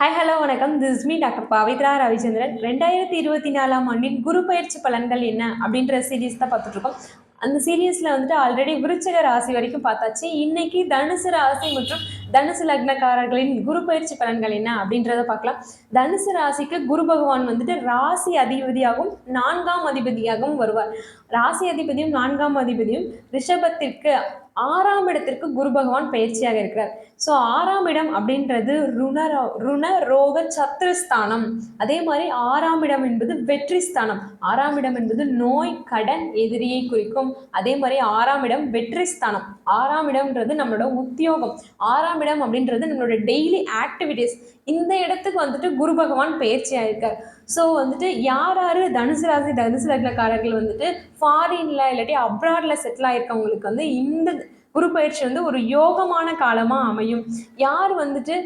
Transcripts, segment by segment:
Hi hello வணக்கம். This me doctor Pavithra Ravichandran. ரெண்டாயிரத்தி இருபத்தி நாலாம் ஆண்டின் குரு பயிற்சி பலன்கள் என்ன அப்படின்ற சீரீஸ் தான் பார்த்துட்ருக்கோம். அந்த சீரீஸில் வந்துட்டு ஆல்ரெடி விருச்சக ராசி வரைக்கும் பார்த்தாச்சு. இன்னைக்கு தனுசு ராசி மற்றும் தனுசு லக்னக்காரர்களின் குரு பயிற்சி பலன்கள் என்ன அப்படின்றத பார்க்கலாம். தனுசு ராசிக்கு குரு பகவான் வந்துட்டு ராசி அதிபதியாகவும் நான்காம் அதிபதியாகவும் வருவார். ராசி அதிபதியும் நான்காம் அதிபதியும் ரிஷபத்திற்கு ஆறாம் இடத்திற்கு குரு பகவான் பயிற்சியாக இருக்கிறார். ஸோ ஆறாம் இடம் அப்படின்றது ருண ருண ரோக சத்ருஸ்தானம். அதே மாதிரி ஆறாம் இடம் என்பது வெற்றி ஸ்தானம். ஆறாம் இடம் என்பது நோய் கடன் எதிரியை குறிக்கும். அதே மாதிரி ஆறாம் இடம் வெற்றி ஸ்தானம். ஆறாம் இடம்ன்றது நம்மளோட உத்தியோகம். ஆறாம் இடம் அப்படின்றது நம்மளோட டெய்லி ஆக்டிவிட்டீஸ் இந்த இடத்துக்கு வந்துட்டு குரு பகவான் பயிற்சியாக இருக்கார். ஸோ வந்துட்டு யார் யார் தனுசு ராசி தனுசு லக்னக்காரர்கள் வந்துட்டு ஃபாரின்ல இல்லாட்டி அப்ராட்ல செட்டில் ஆயிருக்கவங்களுக்கு வந்து இந்த குரு பயிற்சி வந்து ஒரு யோகமான காலமாக அமையும். யார் வந்துட்டு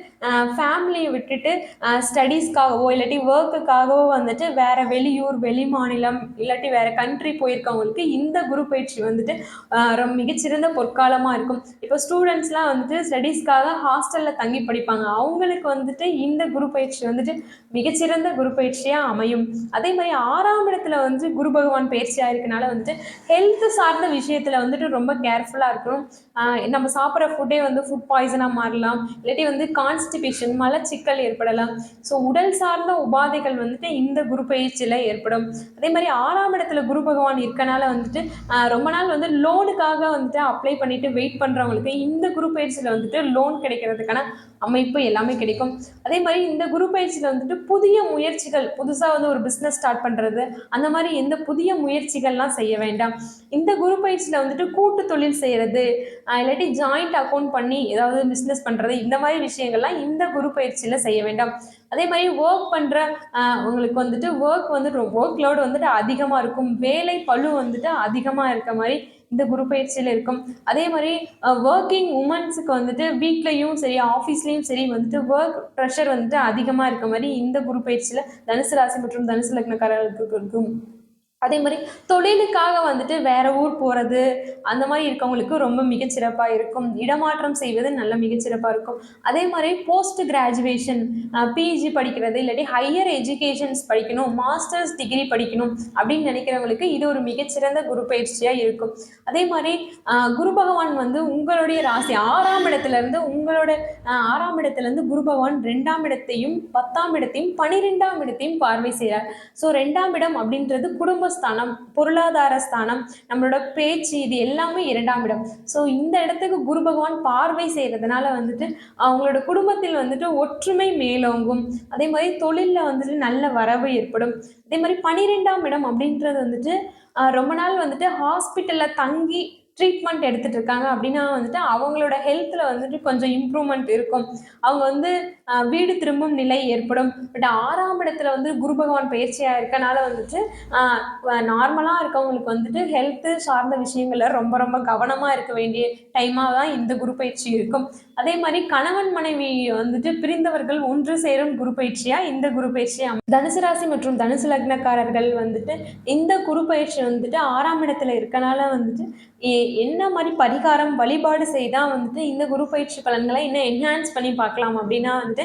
ஃபேமிலியை விட்டுட்டு ஸ்டடீஸ்க்காகவோ இல்லாட்டி ஒர்க்குக்காகவோ வந்துட்டு வேற வெளியூர் வெளி மாநிலம் இல்லாட்டி வேற கண்ட்ரி போயிருக்கவங்களுக்கு இந்த குரு பயிற்சி வந்துட்டு ரொம்ப மிகச்சிறந்த பொற்காலமாக இருக்கும். இப்போ ஸ்டூடெண்ட்ஸ்லாம் வந்துட்டு ஸ்டடீஸ்க்காக ஹாஸ்டலில் தங்கி படிப்பாங்க. அவங்களுக்கு வந்துட்டு இந்த குரு பயிற்சி வந்துட்டு மிகச்சிறந்த குரு பயிற்சியாக அமையும். அதே மாதிரி ஆறாம் இடத்துல வந்து குரு பகவான் பயிற்சியாக இருக்கனால வந்துட்டு ஹெல்த் சார்ந்த விஷயத்தில் வந்துட்டு ரொம்ப கேர்ஃபுல்லாக இருக்கணும். நம்ம சாப்பிட்ற ஃபுட்டே வந்து ஃபுட் பாய்சனாக மாறலாம். இல்லாட்டி வந்து கான்ஸ்டிபேஷன் மலச்சிக்கல் ஏற்படலாம். ஸோ உடல் சார்ந்த உபாதைகள் வந்துட்டு இந்த குரு பயிற்சியில் ஏற்படும். அதே மாதிரி ஆறாம் இடத்துல குரு பகவான் இருக்கனால வந்துட்டு ரொம்ப நாள் வந்து லோனுக்காக வந்துட்டு அப்ளை பண்ணிட்டு வெயிட் பண்ணுறவங்களுக்கு இந்த குரு பயிற்சியில் வந்துட்டு லோன் கிடைக்கிறதுக்கான அமைப்பு எல்லாமே கிடைக்கும். அதே மாதிரி இந்த குரு பயிற்சியில் வந்துட்டு புதிய முயற்சிகள் புதுசாக வந்து ஒரு பிஸ்னஸ் ஸ்டார்ட் பண்ணுறது அந்த மாதிரி எந்த புதிய முயற்சிகள்லாம் செய்ய வேண்டாம். இந்த குரு பயிற்சியில் வந்துட்டு கூட்டு தொழில் செய்கிறது இல்லாட்டி ஜாயிண்ட் அக்கௌண்ட் பண்ணி ஏதாவது பிஸ்னஸ் பண்ணுறது இந்த மாதிரி விஷயங்கள்லாம் இந்த குரு பயிற்சியில் செய்ய வேண்டாம். அதே மாதிரி ஒர்க் பண்ணுற உங்களுக்கு வந்துட்டு ஒர்க் வந்துட்டு ஒர்க் லோடு வந்துட்டு அதிகமாக இருக்கும். வேலை பளு வந்துட்டு அதிகமாக இருக்க மாதிரி இந்த குரு பயிற்சியில் இருக்கும். அதே மாதிரி ஒர்க்கிங் உமன்ஸுக்கு வந்துட்டு வீட்லேயும் சரி ஆஃபீஸ்லேயும் சரி வந்துட்டு ஒர்க் ப்ரெஷர் வந்துட்டு அதிகமாக இருக்க மாதிரி இந்த குரு பயிற்சியில் தனுசு ராசி மற்றும் தனுசு லக்னக்காரர்களுக்கு இருக்கும். அதே மாதிரி தொழிலுக்காக வந்துட்டு வேற ஊர் போகிறது அந்த மாதிரி இருக்கவங்களுக்கு ரொம்ப மிகச்சிறப்பாக இருக்கும். இடமாற்றம் செய்வது நல்ல மிகச்சிறப்பாக இருக்கும். அதே மாதிரி போஸ்ட் கிராஜுவேஷன் பிஜி படிக்கிறது இல்லாட்டி ஹையர் எஜுகேஷன்ஸ் படிக்கணும் மாஸ்டர்ஸ் டிகிரி படிக்கணும் அப்படின்னு நினைக்கிறவங்களுக்கு இது ஒரு மிகச்சிறந்த குரு பயிற்சியாக இருக்கும். அதே மாதிரி குரு பகவான் வந்து உங்களுடைய ராசி ஆறாம் இடத்துல இருந்து உங்களோட ஆறாம் இடத்துலேருந்து குரு பகவான் ரெண்டாம் இடத்தையும் பத்தாம் இடத்தையும் பனிரெண்டாம் இடத்தையும் பார்வை செய்கிறார் ஸோ ரெண்டாம் இடம் அப்படின்றது குடும்பஸ்தானம் பொருளாதார ஸ்தானம் நம்மளோட பேச்சு இது எல்லாமே இரண்டாம் இடம். ஸோ இந்த இடத்துக்கு குரு பகவான் பார்வை செய்கிறதுனால வந்துட்டு அவங்களோட குடும்பத்தில் வந்துட்டு ஒற்றுமை மேலோங்கும். அதே மாதிரி தொழிலில் வந்துட்டு நல்ல வரவு ஏற்படும். அதே மாதிரி பனிரெண்டாம் இடம் அப்படின்றது வந்துட்டு ரொம்ப நாள் வந்துட்டு ஹாஸ்பிட்டலில் தங்கி ட்ரீட்மெண்ட் எடுத்துட்டு இருக்காங்க அப்படின்னா வந்துட்டு அவங்களோட ஹெல்த்தில் வந்துட்டு கொஞ்சம் இம்ப்ரூவ்மெண்ட் இருக்கும். அவங்க வந்து வீடு திரும்பும் நிலை ஏற்படும். பட் ஆறாம் இடத்துல வந்து குரு பகவான் பயிற்சியாக இருக்கனால வந்துட்டு நார்மலாக இருக்கவங்களுக்கு வந்துட்டு ஹெல்த்து சார்ந்த விஷயங்களில் ரொம்ப ரொம்ப கவனமாக இருக்க வேண்டிய டைமாக தான் இந்த குரு பயிற்சி இருக்கும். அதே மாதிரி கணவன் மனைவி வந்துட்டு பிரிந்தவர்கள் ஒன்று சேரும் குரு பயிற்சியாக இந்த குரு பயிற்சி தனுசு ராசி மற்றும் தனுசு லக்னக்காரர்கள் வந்துட்டு இந்த குரு பயிற்சி வந்துட்டு ஆறாம் இடத்துல இருக்கனால வந்துட்டு என்ன மாதிரி பரிகாரம் வழிபாடு செய்தால் வந்துட்டு இந்த குரு பயிற்சி பலன்களை இன்னும் என்ஹான்ஸ் பண்ணி பார்க்கலாம் அப்படின்னா வந்துட்டு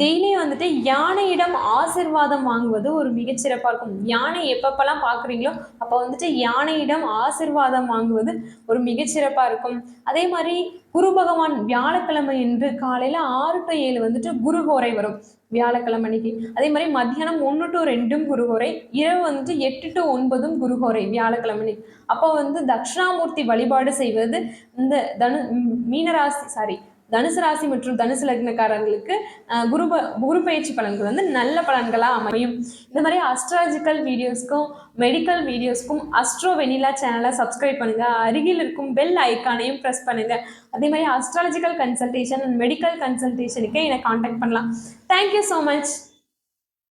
டெய்லி வந்துட்டு யானையிடம் ஆசிர்வாதம் வாங்குவது ஒரு மிகச்சிறப்பாக இருக்கும். யானை எப்பப்பெல்லாம் பார்க்குறீங்களோ அப்போ வந்துட்டு யானையிடம் ஆசிர்வாதம் வாங்குவது ஒரு மிகச்சிறப்பாக இருக்கும். அதே மாதிரி குரு பகவான் வியாழக்கிழமை என்று காலையில் ஆறு டு ஏழு வந்துட்டு குருஹோரை வரும். வியாழக்கிழமை அன்னைக்கு. அதே மாதிரி மத்தியானம் ஒன்று டு ரெண்டும் குருஹோரை இரவு வந்துட்டு எட்டு டு ஒன்பதும் குருஹோரை வியாழக்கிழமை அன்னைக்கு. அப்போ வந்து தட்சிணாமூர்த்தி வழிபாடு செய்வது இந்த தனு மீனராசி சாரி தனுசு ராசி மற்றும் தனுசு லக்னக்காரர்களுக்கு குரு ப- குரு பயிற்சி பலன்கள் வந்து நல்ல பலன்களாக அமையும். இந்த மாதிரி அஸ்ட்ராலஜிக்கல் வீடியோஸ்க்கும் மெடிக்கல் வீடியோஸ்க்கும் அஸ்ட்ரோ வெனிலா சேனலை சப்ஸ்கிரைப் பண்ணுங்க. அருகில் இருக்கும் பெல் ஐக்கானையும் ப்ரெஸ் பண்ணுங்க. அதே மாதிரி அஸ்ட்ராலஜிக்கல் கன்சல்டேஷன் அண்ட் மெடிக்கல் கன்சல்டேஷனுக்கே என்னை காண்டாக்ட் பண்ணலாம். Thank you so much